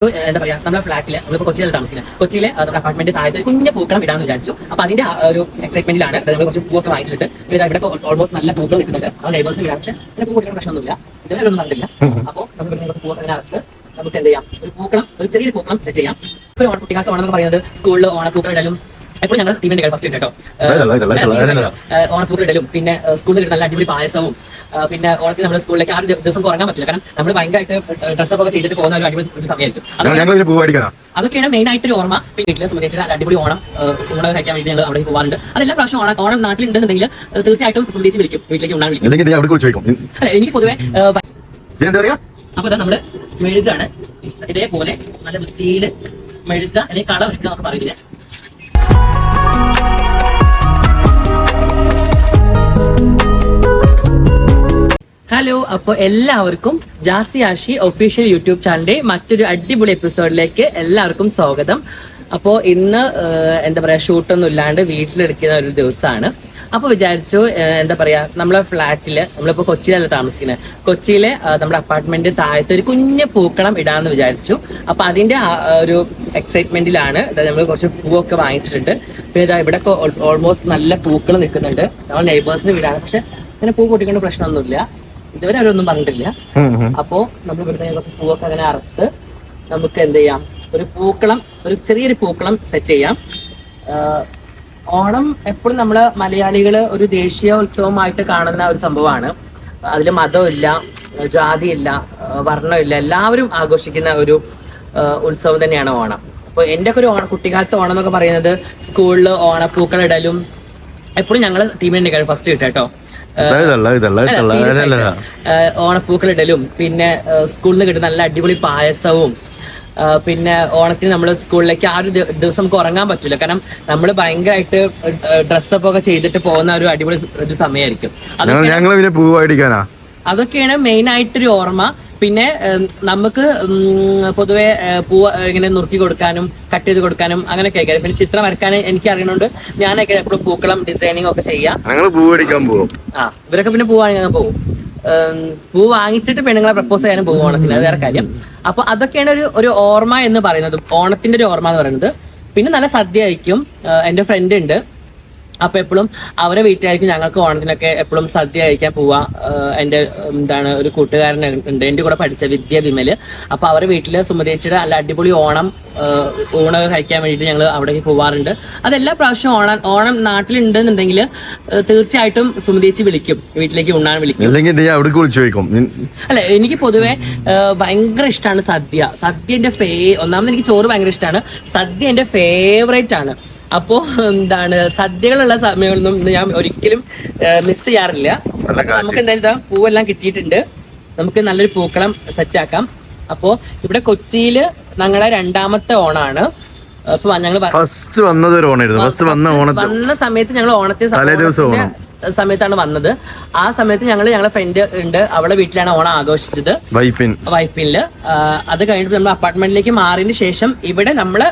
എന്താ പറയാ നമ്മുടെ ഫ്ലാറ്റിൽ നമ്മളിപ്പോ കൊച്ചിയിലാണ് താമസിക്കുന്നത്. കൊച്ചിയിലെ നമ്മുടെ അപ്പാർട്ട്മെന്റ് താഴത്തെ കുഞ്ഞ പൂക്കളം ഇടാന്ന് വിചാരിച്ചു. അപ്പൊ അതിന്റെ ഒരു എക്സൈറ്റ്മെന്റിലാണ് നമ്മൾ കുറച്ച് പൂവൊക്കെ വാങ്ങിച്ചിട്ട് പിന്നെ ഇവിടെ ഓൾമോസ്റ്റ് നല്ല പൂക്കൾ നിൽക്കുന്നുണ്ട് ആ നെയ്ബേഴ്സ് ഇടാം പക്ഷേ പിന്നെ പൂ കൊടുക്കുന്ന പ്രശ്നമൊന്നുമില്ല. ഇതിലൊന്നും കണ്ടില്ല അപ്പോൾ നമുക്ക് ഇവിടെ കുറച്ച് പൂവൊക്കെ അതിനകത്ത് നമുക്ക് എന്ത് ചെയ്യാം? ഒരു പൂക്കളം ഒരു ചെറിയൊരു പൂക്കളം സെറ്റ് ചെയ്യാം. ഇപ്പൊ ഓണക്കുട്ടികൾക്ക് ഓണം എന്ന് പറയുന്നത് സ്കൂളിൽ ഓണപ്പൂക്കൾ ഇടലും എപ്പോഴും ഞങ്ങൾ ടീമിന്റെ ഫസ്റ്റ് കേട്ടോ. ഇടലും. പിന്നെ സ്കൂളിൽ നല്ല അടിപൊളി പായസവും പിന്നെ ഓണത്തിന് നമ്മുടെ സ്കൂളിലേക്ക് ആ ദിവസം ഉറങ്ങാൻ പറ്റില്ല. കാരണം നമ്മൾ ഭയങ്കരമായിട്ട് ഡ്രസ്സപ്പ് ഒക്കെ ചെയ്തിട്ട് പോകുന്ന ഒരു അടിപൊളി ഒരു സമയമായിരിക്കും. അതൊക്കെയാണ് മെയിൻ ആയിട്ട് ഒരു ഓർമ്മ. പിന്നെ വീട്ടിലെ സുമതിച്ചിട്ട് അടിപൊളി ഓണം ഓണം ഊണൊക്കെ കഴിക്കാൻ വേണ്ടി ഞങ്ങൾ അവിടെ പോകാറുണ്ട് അതെല്ലാം പ്രാവശ്യം ഓണം ഓണം നാട്ടിലുണ്ടെന്നുണ്ടെങ്കിൽ ഉണ്ടെന്നുണ്ടെങ്കിൽ തീർച്ചയായിട്ടും സുമതിച്ച് വിളിക്കും. വീട്ടിലേക്ക് വിളിക്കും. അല്ല എനിക്ക് പൊതുവേ അപ്പൊ നമ്മൾ മെഴുകാണ്. ഇതേപോലെ നല്ല വൃത്തിയിൽ മെഴുക അല്ലെങ്കിൽ കള ഒരുക്കുക പറയുന്നത് ഹലോ അപ്പോൾ എല്ലാവർക്കും ജാസി ആഷി ഒഫീഷ്യൽ യൂട്യൂബ് ചാനലിന്റെ മറ്റൊരു അടിപൊളി എപ്പിസോഡിലേക്ക് എല്ലാവർക്കും സ്വാഗതം. അപ്പോൾ ഇന്ന് എന്താ പറയാ ഷൂട്ടൊന്നും ഇല്ലാണ്ട് വീട്ടിലെടുക്കുന്ന ഒരു ദിവസമാണ്. അപ്പോൾ വിചാരിച്ചു എന്താ പറയാ നമ്മളെ ഫ്ലാറ്റിൽ നമ്മളിപ്പോ കൊച്ചിയിലല്ല താമസിക്കുന്നത് കൊച്ചിയിലെ നമ്മുടെ അപ്പാർട്ട്മെന്റ് താഴത്തെ ഒരു കുഞ്ഞ് പൂക്കളം ഇടാന്ന് വിചാരിച്ചു. അപ്പോൾ അതിന്റെ ഒരു എക്സൈറ്റ്മെന്റിലാണ് നമ്മൾ കുറച്ച് പൂവൊക്കെ വാങ്ങിച്ചിട്ടുണ്ട്. പിന്നെ ഇതാ ഇവിടെ ഓൾമോസ്റ്റ് നല്ല പൂക്കൾ നിൽക്കുന്നുണ്ട്. നമ്മൾ നെയ്ബേഴ്സിന് വീടാണ് പക്ഷെ അങ്ങനെ പൂ പൊട്ടിക്കൊണ്ട് പ്രശ്നമൊന്നുമില്ല. ഇതുവരെ അവരൊന്നും പറഞ്ഞിട്ടില്ല. അപ്പോ നമ്മൾ ഇവിടുന്ന് കുറച്ച് പൂവൊക്കെ അങ്ങനെ അറുത്ത് നമുക്ക് എന്ത് ചെയ്യാം? ഒരു പൂക്കളം ഒരു ചെറിയൊരു പൂക്കളം സെറ്റ് ചെയ്യാം. ഓണം എപ്പോഴും നമ്മൾ മലയാളികൾ ഒരു ദേശീയ ഉത്സവമായിട്ട് കാണുന്ന ഒരു സംഭവമാണ്. അതിൽ മതമില്ല ജാതിയില്ല വർണമില്ല എല്ലാവരും ആഘോഷിക്കുന്ന ഒരു ഉത്സവം തന്നെയാണ് ഓണം. അപ്പൊ എന്റെ ഒക്കെ ഒരു ഓണ കുട്ടിക്കാലത്ത് ഓണം എന്നൊക്കെ പറയുന്നത് സ്കൂളിൽ ഓണപ്പൂക്കൾ ഇടലും എപ്പോഴും ഞങ്ങൾ ടീമിന്റെ ഫസ്റ്റ് കിട്ടും. കേട്ടോ ഓണപ്പൂക്കൾ ഇടലും പിന്നെ സ്കൂളിൽ നിന്ന് കിട്ടുന്ന നല്ല അടിപൊളി പായസവും പിന്നെ ഓണത്തിന് നമ്മൾ സ്കൂളിലേക്ക് ആ ഒരു ദിവസം നമുക്ക് ഉറങ്ങാൻ പറ്റില്ല. കാരണം നമ്മൾ ഭയങ്കരമായിട്ട് ഡ്രസ്സപ്പ് ഒക്കെ ചെയ്തിട്ട് പോകുന്ന ഒരു അടിപൊളി ഒരു സമയമായിരിക്കും. അതൊക്കെയാണ് മെയിൻ ആയിട്ടൊരു ഓർമ്മ. പിന്നെ നമുക്ക് പൊതുവെ പൂവ് ഇങ്ങനെ നുറുക്കി കൊടുക്കാനും കട്ട് ചെയ്ത് കൊടുക്കാനും അങ്ങനെ ആയിരിക്കും. പിന്നെ ചിത്രം വരക്കാൻ എനിക്ക് അറിയണോണ്ട്. ഞാനൊക്കെ എപ്പോഴും പൂക്കളം ഡിസൈനിങ് ഒക്കെ ചെയ്യാം. ആ ഇവരൊക്കെ പിന്നെ പൂ വാങ്ങാൻ പോകും പൂ വാങ്ങിച്ചിട്ട് പെണ്ണുങ്ങളെ പ്രപ്പോസ് ചെയ്യാനും പോകും ഓണത്തിന്. അത് വേറെ കാര്യം. അപ്പൊ അതൊക്കെയാണ് ഒരു ഒരു ഓർമ്മ എന്ന് പറയുന്നത്. ഓണത്തിന്റെ ഒരു ഓർമ്മ എന്ന് പറയുന്നത്. പിന്നെ നല്ല സദ്യ ആയിരിക്കും എന്റെ ഫ്രണ്ട് ഉണ്ട്. അപ്പൊ എപ്പോഴും അവരെ വീട്ടിലായിരിക്കും ഞങ്ങൾക്ക് ഓണത്തിനൊക്കെ എപ്പോഴും സദ്യ കഴിക്കാൻ പോവാ. എന്റെ എന്താണ് ഒരു കൂട്ടുകാരൻ ഉണ്ട്. എന്റെ കൂടെ പഠിച്ച വിദ്യ വിമൽ. അപ്പൊ അവരെ വീട്ടിൽ സുമതേച്ചിയുടെ അല്ല അടിപൊളി ഓണം ഊണ ഊണൊക്കെ കഴിക്കാൻ വേണ്ടിയിട്ട് ഞങ്ങൾ അവിടേക്ക് പോവാറുണ്ട്. അതെല്ലാ പ്രാവശ്യം ഓണം ഓണം നാട്ടിലുണ്ടെന്നുണ്ടെങ്കിൽ തീർച്ചയായിട്ടും സുമതേച്ചി വിളിക്കും. വീട്ടിലേക്ക് ഉണ്ണാൻ വിളിക്കും. അല്ല എനിക്ക് പൊതുവെ ഭയങ്കര ഇഷ്ടമാണ് സദ്യ. സദ്യ എന്റെ ഫേ ഒന്നാമത് എനിക്ക് ചോറ് ഭയങ്കര ഇഷ്ടമാണ് സദ്യ എന്റെ ഫേവറേറ്റ് ആണ് അപ്പോ എന്താണ് സദ്യകളുള്ള സമയങ്ങളൊന്നും ഞാൻ ഒരിക്കലും മിസ് ചെയ്യാറില്ല. നമുക്ക് എന്തായാലും ഇതാ പൂവെല്ലാം കിട്ടിയിട്ടുണ്ട്. നമുക്ക് നല്ലൊരു പൂക്കളം സെറ്റ് ആക്കാം. അപ്പോ ഇവിടെ കൊച്ചിയിൽ ഞങ്ങളെ രണ്ടാമത്തെ ഓണാണ്. അപ്പൊ ഞങ്ങൾ ഫസ്റ്റ് വന്നത് ഒരു ഓണായിരുന്നു. ഫസ്റ്റ് വന്ന ഓണത്ത് വന്ന സമയത്ത് ഞങ്ങൾ ഓണത്തിന്റെ സമയത്താണ് വന്നത്. ആ സമയത്ത് ഞങ്ങൾ ഞങ്ങളെ ഫ്രണ്ട് ഉണ്ട്. അവളെ വീട്ടിലാണ് ഓണം ആഘോഷിച്ചത്. വൈപ്പിൻ. വൈപ്പിനിൽ. അത് കഴിഞ്ഞിട്ട് നമ്മൾ അപ്പാർട്ട്മെന്റിലേക്ക് മാറിയതിന് ശേഷം ഇവിടെ നമ്മൾ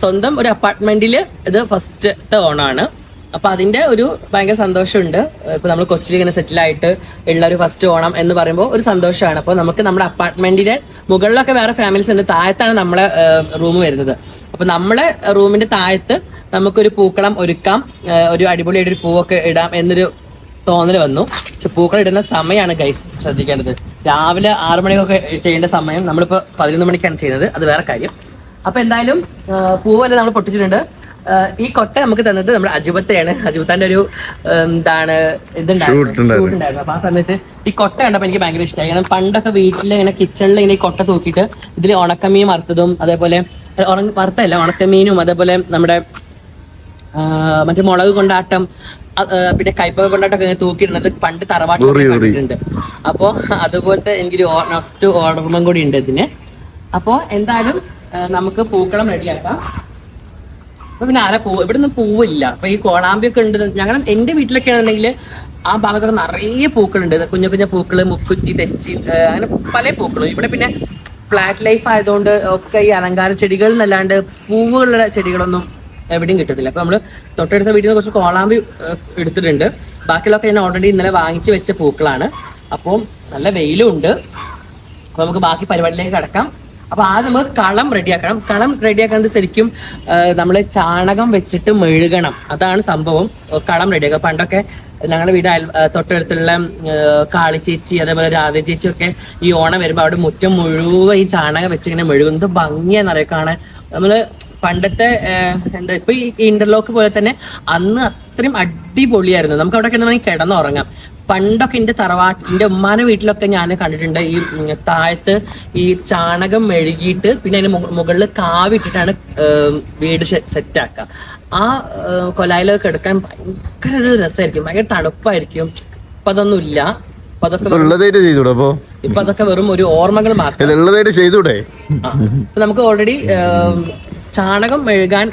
സ്വന്തം ഒരു അപ്പാർട്ട്മെന്റിൽ ഇത് ഫസ്റ്റത്തെ ഓണാണ് അപ്പൊ അതിന്റെ ഒരു ഭയങ്കര സന്തോഷമുണ്ട്. ഇപ്പൊ നമ്മൾ കൊച്ചിയിൽ ഇങ്ങനെ സെറ്റിൽ ആയിട്ട് ഉള്ള ഒരു ഫസ്റ്റ് ഓണം എന്ന് പറയുമ്പോൾ ഒരു സന്തോഷമാണ്. അപ്പൊ നമുക്ക് നമ്മുടെ അപ്പാർട്ട്മെന്റിന്റെ മുകളിലൊക്കെ വേറെ ഫാമിലീസ് ഉണ്ട്. താഴത്താണ് നമ്മളെ റൂം വരുന്നത്. അപ്പൊ നമ്മളെ റൂമിന്റെ താഴത്ത് നമുക്കൊരു പൂക്കളം ഒരുക്കാം. ഒരു അടിപൊളിയായിട്ട് ഒരു പൂവൊക്കെ ഇടാം എന്നൊരു തോന്നൽ വന്നു. പക്ഷെ പൂക്കൾ ഇടുന്ന സമയമാണ് ഗൈസ് ശ്രദ്ധിക്കേണ്ടത്. രാവിലെ ആറു മണിക്കൊക്കെ ചെയ്യേണ്ട സമയം നമ്മളിപ്പോ പതിനൊന്ന് മണിക്കാണ് ചെയ്യുന്നത്. അത് വേറെ കാര്യം. അപ്പൊ എന്തായാലും പൂവല്ല നമ്മൾ പൊട്ടിച്ചിട്ടുണ്ട്. ഈ കൊട്ട നമുക്ക് തന്നത് നമ്മുടെ അജുബത്തെയാണ്. അജുബത്താന്റെ ഒരു എന്താണ് ഇതുണ്ടായിരുന്നു. അപ്പൊ ആ സമയത്ത് ഈ കൊട്ട കണ്ടപ്പോ എനിക്ക് ഭയങ്കര ഇഷ്ടമായി കാരണം പണ്ടൊക്കെ വീട്ടിൽ ഇങ്ങനെ കിച്ചണിൽ ഇങ്ങനെ ഈ കൊട്ട തൂക്കിയിട്ട് ഇതിൽ ഉണക്കമീൻ വറുത്തതും അതേപോലെ വറുത്തല്ല ഉണക്കമീനും അതേപോലെ നമ്മുടെ മറ്റേ മുളക് കൊണ്ടാട്ടം പിന്നെ കൈപ്പക കൊണ്ടാട്ടം ഒക്കെ ഇങ്ങനെ തൂക്കിയിടുന്നത് പണ്ട് തറവാട്ടുണ്ട് അപ്പോ അതുപോലത്തെ എനിക്കൊരു നെക്സ്റ്റ് ഓർമ്മം കൂടി ഉണ്ട് ഇതിന്. അപ്പോ എന്തായാലും നമുക്ക് പൂക്കളം റെഡിയാക്കാം. അപ്പൊ പിന്നെ ആരെ ഇവിടെ ഇവിടുന്ന് പൂവില്ല. അപ്പൊ ഈ കോളാമ്പിയൊക്കെ ഉണ്ട്. ഞങ്ങൾ എന്റെ വീട്ടിലൊക്കെ ആണെന്നുണ്ടെങ്കിൽ ആ ഭാഗത്തൊക്കെ നിറയെ പൂക്കളുണ്ട്. കുഞ്ഞു കുഞ്ഞു പൂക്കൾ മുക്കുറ്റി തെച്ചി അങ്ങനെ പല പൂക്കളും. ഇവിടെ പിന്നെ ഫ്ലാറ്റ് ലൈഫ് ആയതുകൊണ്ട് ഒക്കെ ഈ അലങ്കാര ചെടികൾ എന്നല്ലാണ്ട് പൂവുകളുടെ ചെടികളൊന്നും എവിടെയും കിട്ടത്തില്ല. അപ്പൊ നമ്മൾ തൊട്ടടുത്ത വീട്ടിൽ നിന്ന് കുറച്ച് കോളാമ്പി എടുത്തിട്ടുണ്ട്. ബാക്കിയുള്ളൊക്കെ ഞാൻ ഓൾറെഡി ഇന്നലെ വാങ്ങിച്ചു വെച്ച പൂക്കളാണ്. അപ്പം നല്ല വെയിലും ഉണ്ട്. അപ്പൊ നമുക്ക് ബാക്കി പരിപാടിയിലേക്ക് കടക്കാം. അപ്പൊ ആദ്യം നമുക്ക് കളം റെഡിയാക്കണം. കളം റെഡിയാക്കുന്നത് ശരിക്കും നമ്മൾ ചാണകം വെച്ചിട്ട് മെഴുകണം. അതാണ് സംഭവം. കളം റെഡിയാക്കുക പണ്ടൊക്കെ ഞങ്ങളുടെ വീട് അയൽ തൊട്ടടുത്തുള്ള കാളി ചേച്ചി അതേപോലെ രാധ ചേച്ചി ഒക്കെ ഈ ഓണം വരുമ്പോൾ അവിടെ മുറ്റം മുഴുവൻ ഈ ചാണകം വെച്ചിങ്ങനെ മെഴുകുന്നത് ഭംഗിയാന്നറിയാം കാണാൻ? നമ്മൾ പണ്ടത്തെ എന്താ ഇപ്പൊ ഈ ഇന്റർലോക്ക് പോലെ തന്നെ അന്ന് അത്രയും അടിപൊളിയായിരുന്നു. നമുക്ക് അവിടെ കിടന്ന് കിടന്നുറങ്ങാം. പണ്ടൊക്കെ എന്റെ തറവാട്ട് എന്റെ ഉമ്മാനെ വീട്ടിലൊക്കെ ഞാൻ കണ്ടിട്ടുണ്ട് ഈ താഴത്ത് ഈ ചാണകം മെഴുകിയിട്ട് പിന്നെ അതിന് മുകളിൽ കാവിട്ടിട്ടാണ് വീട് സെറ്റ് ആക്കുക ആ കൊലായിലൊക്കെ എടുക്കാൻ ഭയങ്കര ഒരു രസമായിരിക്കും ഭയങ്കര തണുപ്പായിരിക്കും. ഇപ്പൊ അതൊന്നും ഇല്ല. ഇപ്പൊ അതൊക്കെ വെറും- ഒരു ഓർമ്മകൾ മാത്രം. നമുക്ക് ഓൾറെഡി ചാണകം മെഴുകാൻ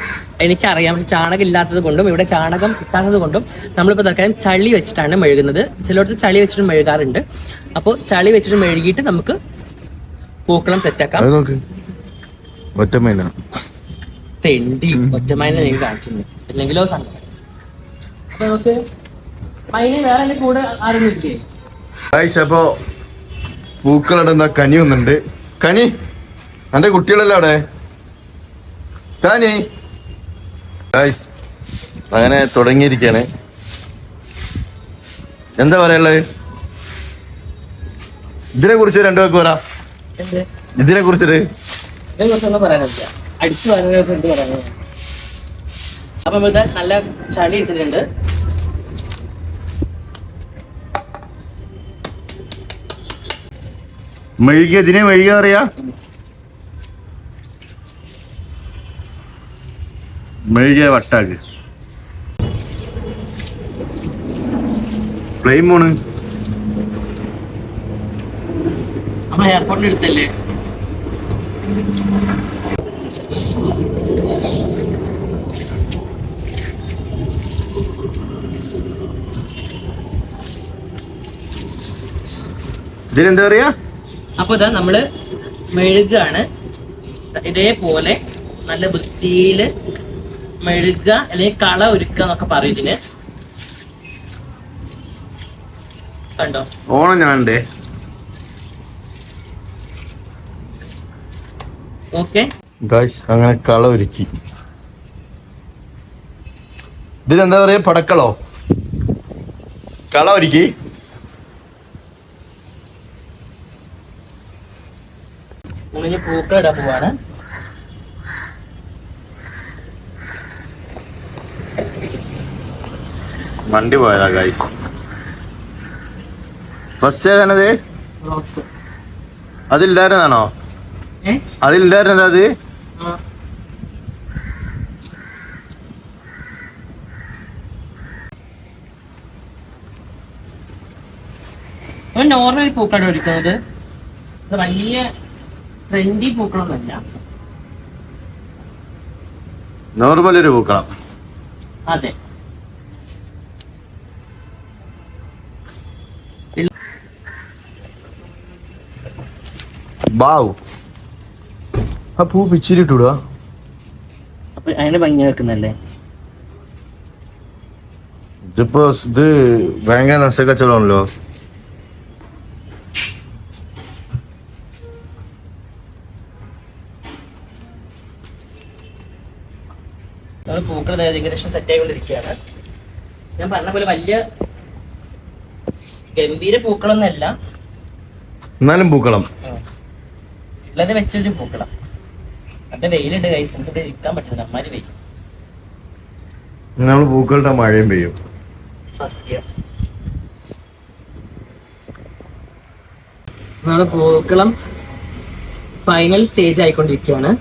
എനിക്കറിയാം. പക്ഷെ ചാണകം ഇല്ലാത്തത് കൊണ്ടും ഇവിടെ ചാണകം കിട്ടാത്തത് കൊണ്ടും നമ്മളിപ്പോൾ തൽക്കാലം ചളി വെച്ചിട്ടാണ് മെഴുകുന്നത്. ചിലയിടത്ത് ചളി വെച്ചിട്ട് മെഴുകാറുണ്ട്. അപ്പോൾ ചളി വെച്ചിട്ട് മെഴുകിയിട്ട് നമുക്ക് പൂക്കളം സെറ്റാക്കാം ഒറ്റമൈന. തെണ്ടി. ഒറ്റമൈന എനിക്ക് കാണിച്ചിരുന്നു. അല്ലെങ്കിലോ അപ്പൊ നമുക്ക് മൈനെ വേറെ കൂടെ അപ്പൊ കനി ഒന്നുണ്ട് കനി എന്റെ കുട്ടികളല്ലേ അവിടെ അങ്ങനെ തുടങ്ങിയിരിക്കാണ് എന്താ പറയാനുള്ളത്? ഇതിനെ കുറിച്ച് രണ്ടു പേർക്ക് പറ. എന്ത്? ഇതിനെ കുറിച്ചിട്ട് അപ്പൊ നല്ല ചളി എടുത്തിട്ടുണ്ട്. മെഴുകിയ ഇതിനെ മെഴുകിയ പറയാ മെഴുകിയ വട്ടാക്ക് ഫ്ലെയിം പോണ് അടുത്തല്ലേ ഇതിനെന്താ പറയാ? അപ്പൊ ഇതാ നമ്മൾ മെഴുകാണ്. ഇതേപോലെ നല്ല വൃത്തിയിൽ മെഴുക അല്ലെങ്കിൽ കള ഒരുക്കുക എന്നൊക്കെ പറയും ഇതിന്. കണ്ടോ? ഓണം ഞാൻ ഓക്കെ. ഗായ്സ് അങ്ങനെ കള ഒരുക്കി ഇതിനെന്താ പറയാ? പടക്കളോ? കള ഒരുക്കി പൂക്കൾ ഇടാൻ പോവാണ്. വണ്ടി പോയതാ ഗൈസ് ഫസ്റ്റ് ഏതാണത് അതില്ലായിരുന്നാണോ അതില്ലായിരുന്നത് അത് നോർമൽ പൂക്കളാണ് ഒരുക്കുന്നത്. ഇത് വലിയ ട്രെൻഡി പൂക്കളൊന്നുമല്ല. നോർമൽ ഒരു പൂക്കളം. അതെ. ബാവ് ആ പൂ പിച്ചിരിട്ടൂടാ. അപ്പൊ അതിന് ഭംഗി വെക്കുന്നല്ലേ ഇതിപ്പോ ഇത് ഭയങ്കര നശക്കച്ചവടമാണല്ലോ നമ്മൾ പൂക്കൾ ഏകദേശം സെറ്റ് ആയിക്കൊണ്ടിരിക്കുകയാണ്. ഞാൻ പറഞ്ഞ പോലെ വലിയ ഗംഭീര പൂക്കളൊന്നല്ല എന്നാലും പൂക്കളം. അല്ലാതെ വെച്ചൊരു പൂക്കട നല്ല വെയിലുണ്ട് കൈസ് നമുക്ക് ഇവിടെ ഇരിക്കാൻ പറ്റില്ല അമ്മാര് വെയിൽ നമ്മൾ പൂക്കളുടെ മഴയും പെയ്യും. സത്യം. നമ്മുടെ പൂക്കളം ഫൈനൽ സ്റ്റേജ് ആയിക്കൊണ്ടിരിക്കുകയാണ്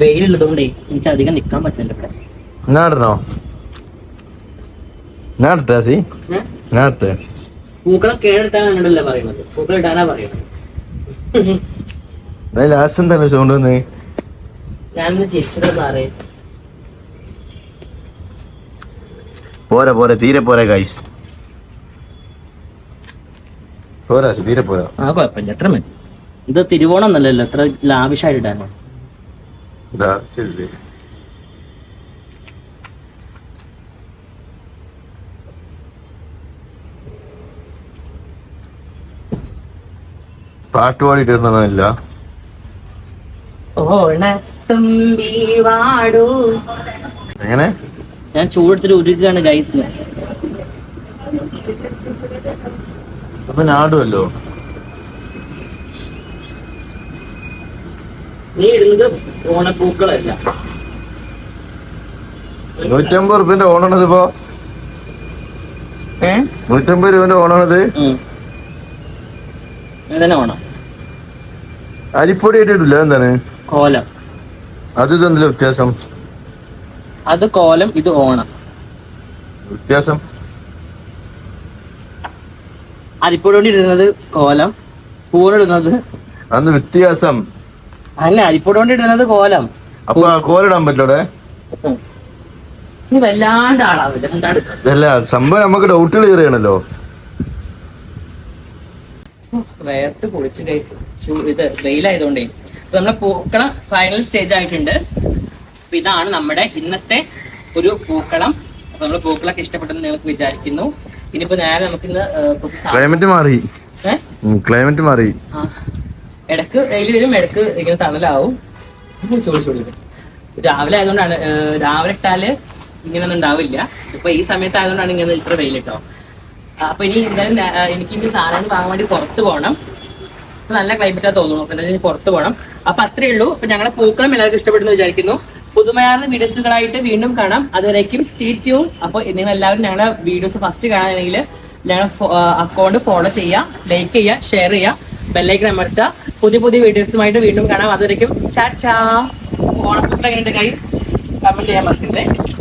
വെയിലുള്ളതുകൊണ്ടേ എനിക്ക് അധികം നിൽക്കാൻ പറ്റില്ല ഇവിടെ. ഞാൻ ഞാൻ പൂക്കളം കേടെടുത്താൻ എന്നോടല്ല പറയുന്നത്? പൂക്കളെ ഇടാനാ പറയുന്നത്. ലാസ്റ്റ് എന്താണ് സൗണ്ട് വന്ന്? ഞാനൊന്ന് ചിരിച്ചതാ സാറേ. പോരാ പോരാ തീരെ പോരാ ഗൈസ് പോരാ തീരെ പോരാ. ആ കുഴപ്പമില്ല എത്ര മതി. ഇത് തിരുവോണം എന്നല്ലല്ലോ എത്ര ലാവിഷായിട്ട് ഇടാനോ. പാട്ട് പാടിയിട്ടില്ല ഇടണമെന്നില്ല ഓണത്തുമ്പി വാടൂ. എങ്ങനെ? ഞാൻ ചൂടെടുത്തിട്ട് ഉരുക്കാണ് ഗൈസ് അപ്പൊ ഞാടുമല്ലോ നീ ഇടുന്നത് ഓണപ്പൂക്കളല്ല. നൂറ്റമ്പത് റുപ്യന്റെ ഓണാണത് ഇപ്പൊ ഏ? നൂറ്റമ്പത് രൂപന്റെ ഓണാണത് ഓണം. അരിപ്പൊടി ഇട്ടിട്ടില്ല എന്താണ്? കോലം അത് ഇതെന്തില്ല വ്യത്യാസം? അത് കോലം ഇത് ഓണം. വ്യത്യാസം? അരിപ്പൊടി ഇടുന്നത് കോലം പൂവിടുന്നത് അന്ന് വ്യത്യാസം. അല്ല അരിപ്പൊടി കൊണ്ട് ഇടുന്നത് കോലം. അപ്പൊ കോലിടാൻ പറ്റൂടെ അല്ല സംഭവം നമുക്ക് ഡൗട്ട് ക്ലിയർ ചെയ്യണല്ലോ. വേർത്ത് പൊളിച്ച് കഴിച്ച് ഇത് വെയിലായതുകൊണ്ടേ. അപ്പൊ നമ്മളെ പൂക്കളം ഫൈനൽ സ്റ്റേജ് ആയിട്ടുണ്ട്. അപ്പൊ ഇതാണ് നമ്മുടെ ഇന്നത്തെ ഒരു പൂക്കളം. അപ്പൊ നമ്മൾ പൂക്കളൊക്കെ ഇഷ്ടപ്പെട്ടെന്ന് നിങ്ങൾക്ക് വിചാരിക്കുന്നു. ഇനിയിപ്പോ നേരെ നമുക്ക് ഇന്ന് ക്ലൈമറ്റ് മാറി. ക്ലൈമറ്റ് മാറി. ഇടയ്ക്ക് വെയിൽ വരും ഇടയ്ക്ക് ഇങ്ങനെ തണലാവും. ചൂട് ചൂട് രാവിലെ ആയതുകൊണ്ടാണ് രാവിലെ ഇട്ടാൽ ഇങ്ങനെയൊന്നും ഉണ്ടാവില്ല. ഇപ്പൊ ഈ സമയത്ത് ആയതുകൊണ്ടാണ് ഇങ്ങനെ ഇത്ര വെയിലിട്ടോ അപ്പൊ ഇനി എന്തായാലും എനിക്ക് ഇനി സാധനങ്ങൾ വാങ്ങാൻ വേണ്ടി പുറത്ത് പോകണം നല്ല ക്ലൈമറ്റാ തോന്നുന്നു. ഇനി പുറത്ത് പോകണം അപ്പൊ അത്രേ ഉള്ളൂ. അപ്പൊ ഞങ്ങളെ പൂക്കളം എല്ലാവർക്കും ഇഷ്ടപ്പെടുന്നു വിചാരിക്കുന്നു. പുതുമയാർന്ന വീഡിയോസുകളായിട്ട് വീണ്ടും കാണാം. അതുവരേക്കും സ്റ്റേറ്റ് ട്യൂൺ അപ്പോൾ നിങ്ങൾ എല്ലാവരും ഞങ്ങളുടെ വീഡിയോസ് ഫസ്റ്റ് കാണാനാണെങ്കിൽ ഞങ്ങളുടെ അക്കൗണ്ട് ഫോളോ ചെയ്യുക ലൈക്ക് ചെയ്യുക ഷെയർ ചെയ്യുക ബെല്ലൈക്കൻ അമർത്തുക. പുതിയ പുതിയ വീഡിയോസുമായിട്ട് വീണ്ടും കാണാം. അതുവരേക്കും ചാ ചാ. ഓണപ്പൂക്കൾ എങ്ങനെയുണ്ട് ചെയ്യാൻ മറക്കരുത്